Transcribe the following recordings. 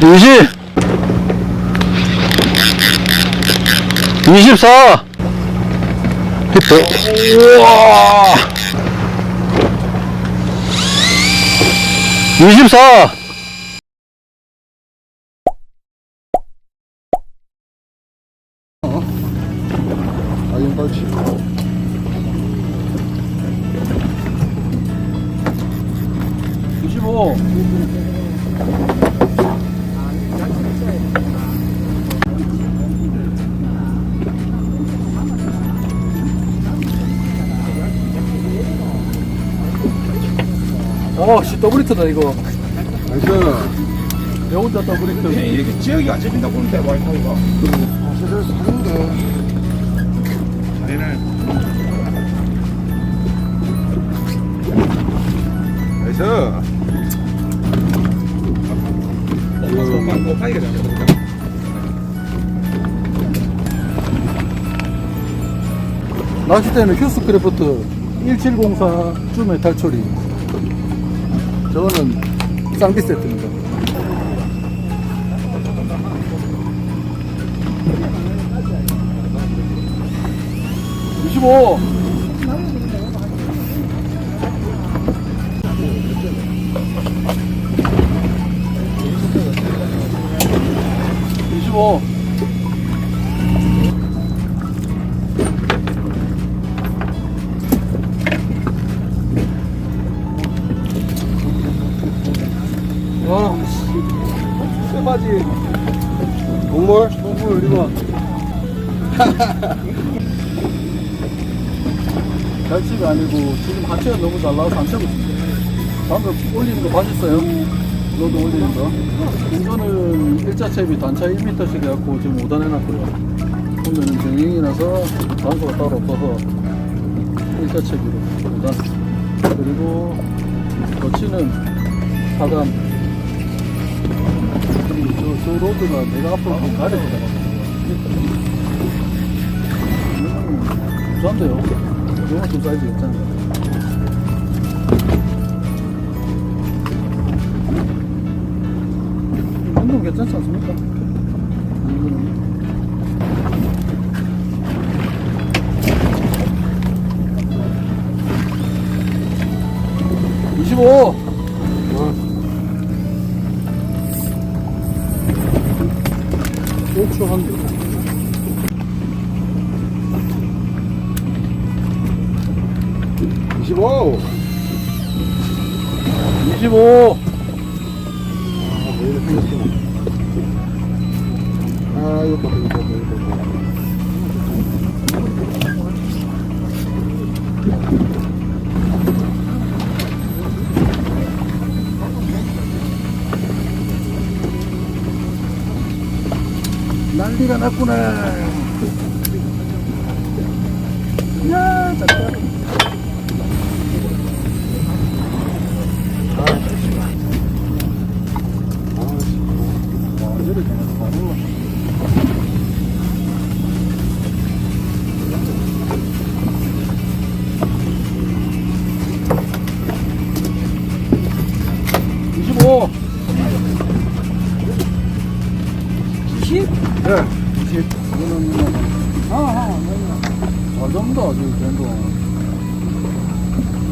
20. 24. 히트. 우와. 24. 아이언 발치. 어, 씨, 더블히트다, 이거. 나이스. 내 혼자 더블히트. 이렇게 지역이 안 잡힌다 보는데 와이파이가 사실 사는데. 자리는 나이스 잡혔다 낚싯대는 휴스크래프트 1704 쭈메 탈초리. 저거는 쌍비 세트입니다. 이십오. 이십오. 와, 씨. 쇠바지. 동물? 동물 이리 와. 갈치가 아니고 지금 하체가 너무 잘 나와서 안 채고. 방금 올리는 거 봐셨어요? 너도 올리는 거. 이거는 일자채비 단차 1m씩 해갖고 지금 5단 해놨고요. 오늘은 병행이라서 단소가 따로 없어서 일자채비로 5단. 그리고 거치는 4단. 저, 저 로드가 내가 앞으로 한번 가려고 잡았거든요. 음, 부산데요. 이거 좀 사이즈 괜찮아요. 괜찮지 않습니까? 25 난리가 났구나. 야, 작다. 20? 네. 20. 이거는 뭐, 아, 아, 잘 잡는다, 지금 된동.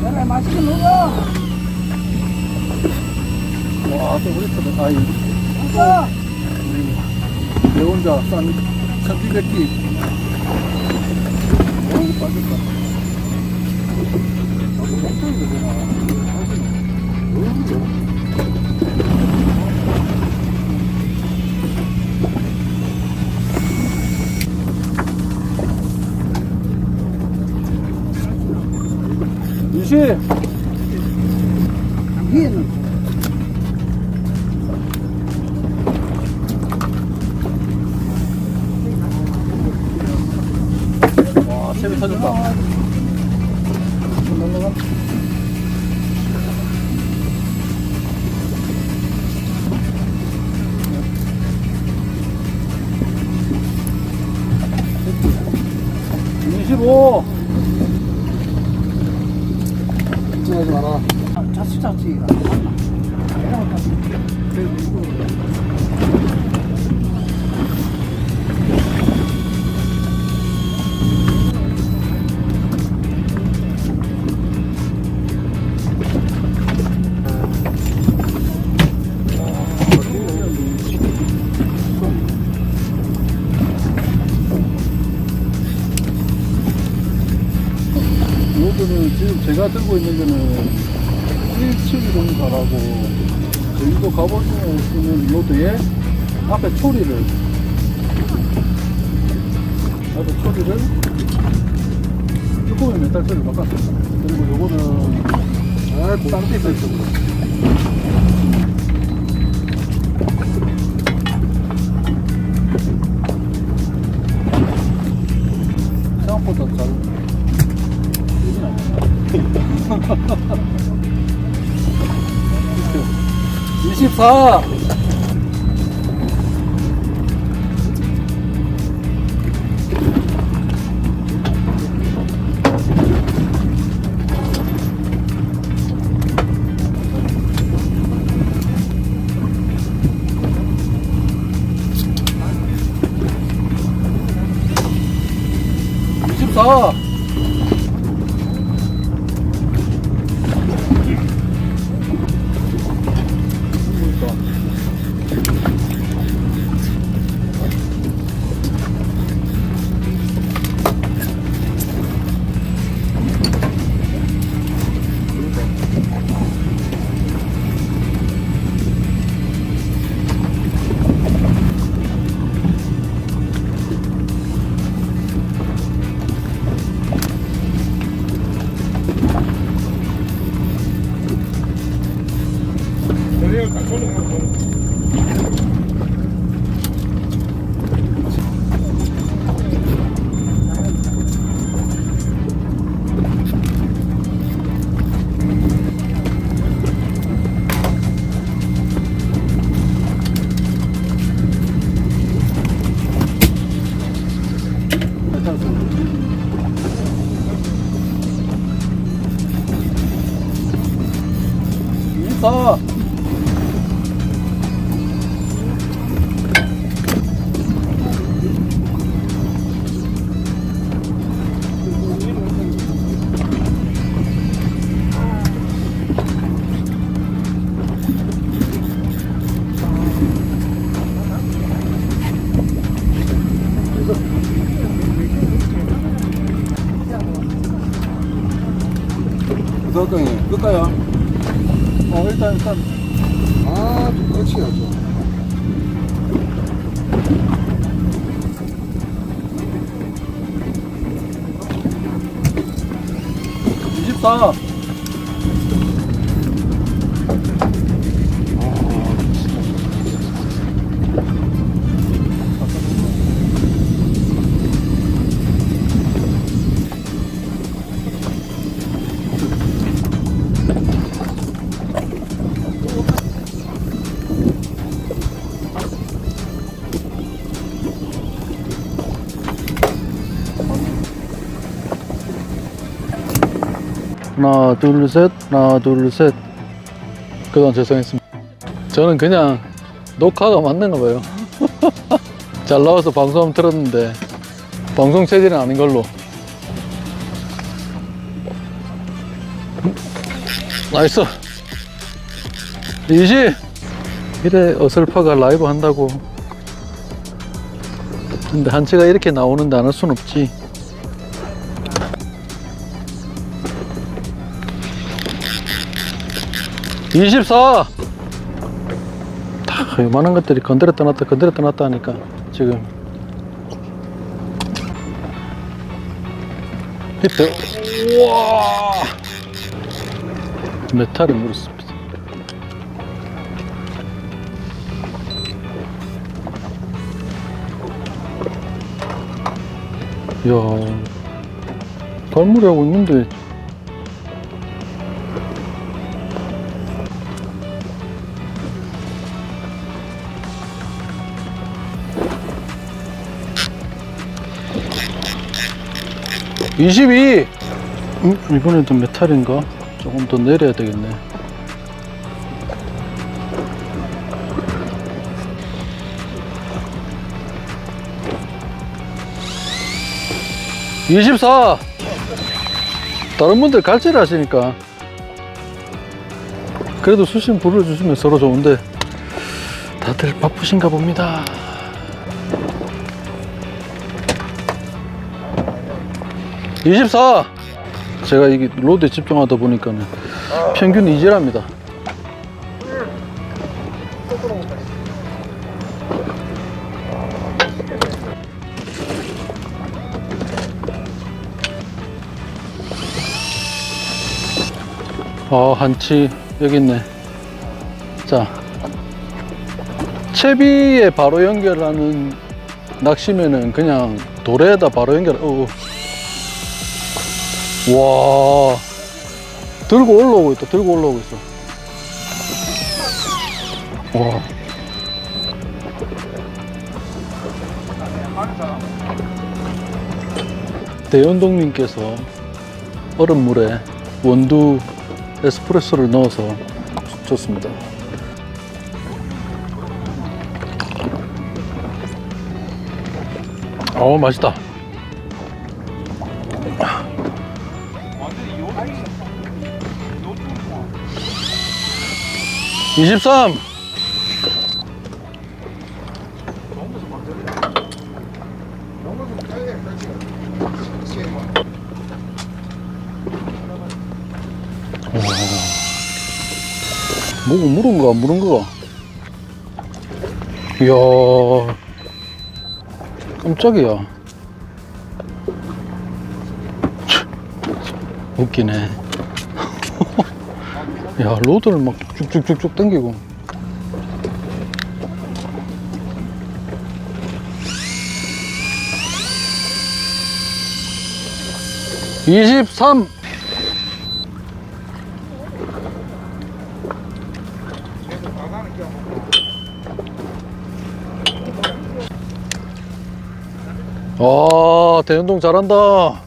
그래 맛있게 먹어. 와, 또 우리 터는 아이, 먹어. 내 혼자 싼 천기백기. 어우, 빠졌다. 나도 깜짝이야, 이십. 위에는 와, 채비 터졌다. 이십오. 들고 있는 거는 170가라고. 저희도 가보시면 쓰는 요드에 앞에 초리를. 앞에 초리를 조금의 메탈 처리를 바꿨습니다. 그리고 요거는 쌍피스 쪽으로 24! 이십사. 저 하나 둘 셋. 하나 둘 셋. 그동안 죄송했습니다. 저는 그냥 녹화가 맞는가 봐요. 잘 나와서 방송 한번 들었는데 방송 체질은 아닌 걸로. 나이스. 20 이래 어설퍼가 라이브 한다고. 근데 한치가 이렇게 나오는데 안 할 순 없지. 이십사! 다 요만한 것들이 건드렸다 놨다 건드렸다 놨다 하니까 지금. 히트. 우와. 메탈을 물었습니다. 이야. 발물이 하고 있는데 22! 음, 이번엔 좀 메탈인가? 조금 더 내려야 되겠네. 24! 다른 분들 갈질 하시니까 그래도 수신 불러주시면 서로 좋은데 다들 바쁘신가 봅니다 (24) 제가 이게 로드에 집중하다 보니까는 평균 이질합니다 어, 한치 여기 있네. 자, 채비에 바로 연결하는 낚시면은 그냥 돌에다 바로 연결. 어, 어. 와, 들고 올라오고 있다. 들고 올라오고 있어. 와. 대연동님께서 얼음물에 원두 에스프레소를 넣어서 좋습니다. 어 맛있다. 이십삼. 뭐가 물은 거야, 물은 거야. 이야, 깜짝이야. 참, 웃기네. 야, 로드를 막 쭉쭉쭉쭉 당기고. 이십삼. 아, 대운동 잘한다.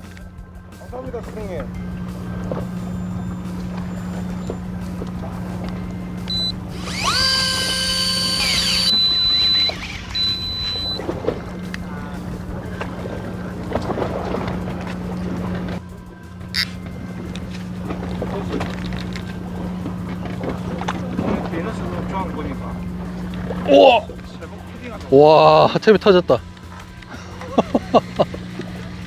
우와! 와, 채비 터졌다.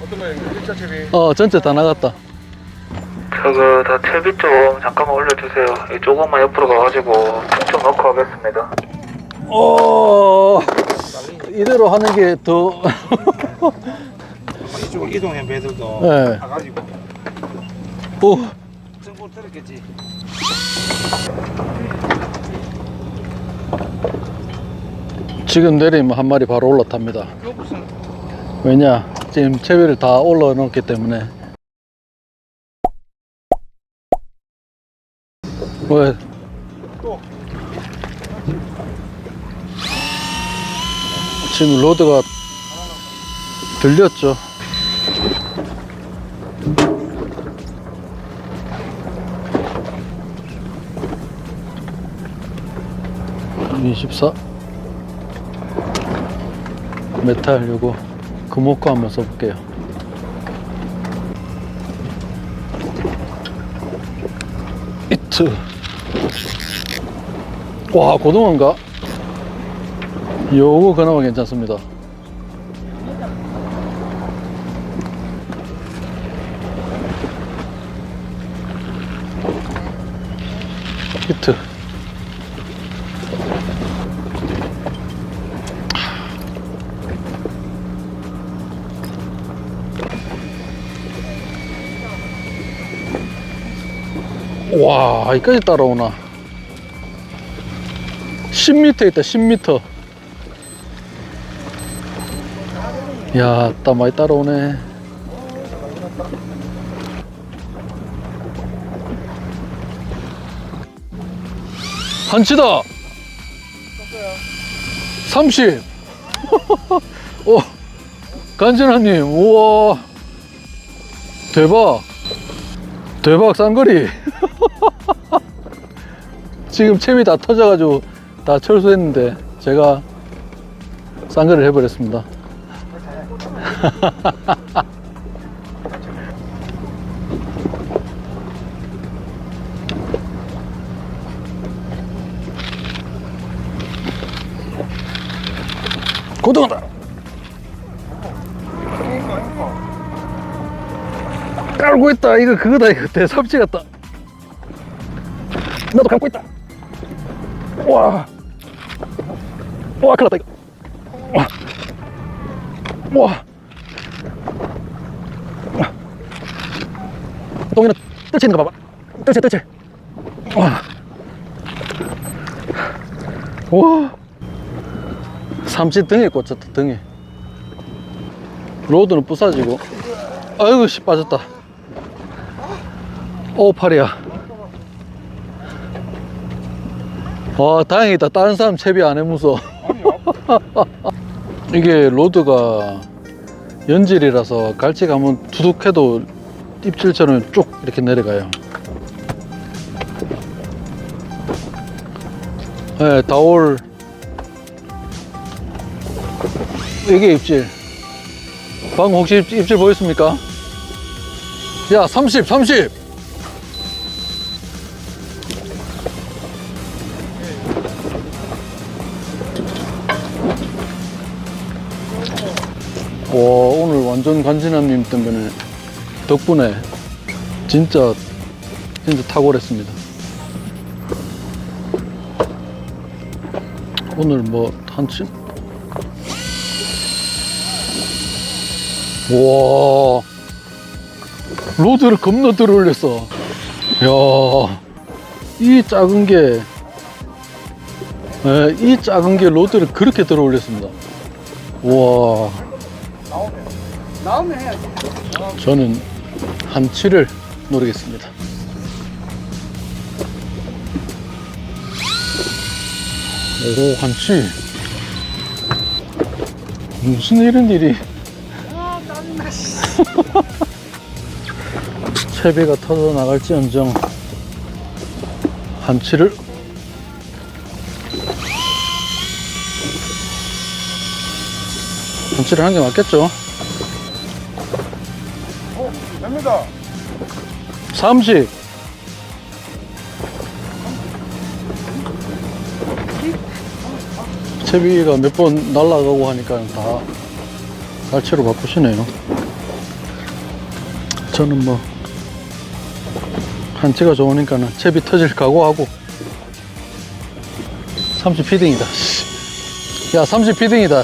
어떤 거예요? 1차 채비. 어, 전체 다 나갔다. 저거 다 채비 좀 잠깐만 올려주세요. 이 조금만 옆으로 가가지고 좀 넣고 하겠습니다. 어, 이대로 하는 게 더, 이쪽으로 이동해 배들도 네. 가가지고 오, 정보 들었겠지. 지금 내리면 한 마리 바로 올라탑니다. 왜냐, 지금 채비를 다 올려 놓기 때문에. 왜? 지금 로드가 들렸죠. 이십사 메탈 요거 금호거 한번 써볼게요. 이트 와 고등어인가? 요거 그나마 괜찮습니다. 와, 여기까지 따라오나. 10m 있다, 10m. 야, 따 많이 따라오네. 한치다! 30! 오, 간지나님, 우와. 대박. 대박, 쌍거리. 지금 챔이 다 터져가지고 다 철수했는데 제가 싼거를 해버렸습니다. 고등어다. 깔고 있다. 이거 그거다. 이거 대삼치 같다. 나도 갖고 있다. 와. 와, 큰일 났다, 이거. 와. 와. 똥이나 뜰채 있는 거 봐봐. 뜰채, 뜰채. 와. 와. 삼치 등에 꽂혔다, 등에. 로드는 부서지고. 아이고, 씨, 빠졌다. 오, 팔이야. 와, 다행이다. 다른 사람 채비 안 해무서. 이게 로드가 연질이라서 갈치 가면 두둑해도 입질처럼 쭉 이렇게 내려가요. 네, 다올 이게 입질. 방금 혹시 입- 입질 보였습니까? 야, 30, 30. 오늘 완전 간지남님 때문에 덕분에 진짜 진짜 탁월했습니다. 오늘 뭐 한치? 와 로드를 겁나 들어 올렸어. 야, 이 작은 게, 예, 이 작은 게 로드를 그렇게 들어 올렸습니다. 와, 나오면 해야지. 저는 한치를 노리겠습니다. 오, 한치. 무슨 이런 일이. 채비가 터져 나갈지언정 한치를 한치를 한게 맞겠죠? 됩니다. 30 채비가 몇 번 날아가고 하니까 다 갈치로 바꾸시네요. 저는 뭐 한치가 좋으니까는 채비 터질 각오하고. 30 피딩이다. 야30 피딩이다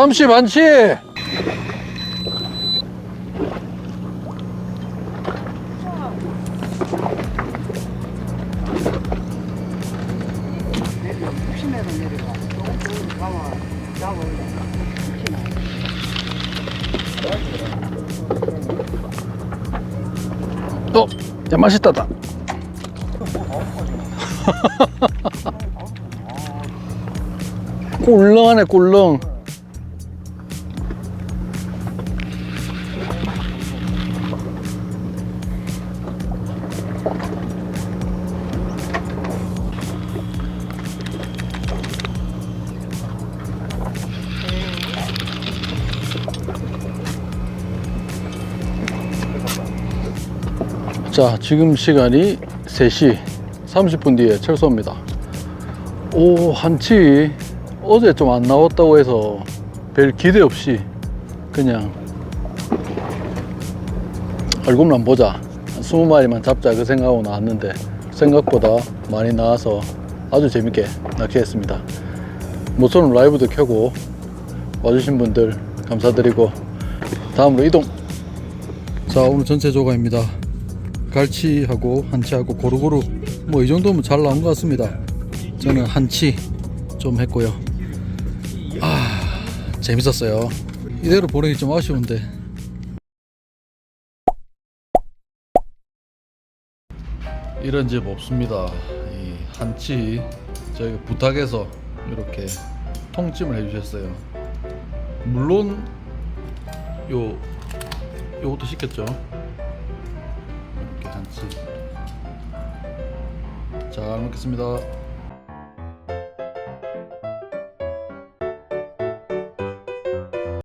조금 가면 잡아. 어, 야 맛있다다. 꿀렁하네 꿀렁. 자, 지금 시간이 3시 30분 뒤에 철수합니다. 오, 한치 어제 좀 안 나왔다고 해서 별 기대 없이 그냥 얼굴만 보자. 한 20마리만 잡자 그 생각하고 나왔는데 생각보다 많이 나와서 아주 재밌게 낚시했습니다. 모처럼 라이브도 켜고 와주신 분들 감사드리고 다음으로 이동. 자, 오늘 전체 조가입니다. 갈치하고 한치하고 고루고루 뭐 이 정도면 잘 나온 것 같습니다. 저는 한치 좀 했고요. 아 재밌었어요. 이대로 보내기 좀 아쉬운데. 이런 집 없습니다. 이 한치 저희가 부탁해서 이렇게 통찜을 해주셨어요. 물론 요 요것도 시켰죠. 잘 먹겠습니다.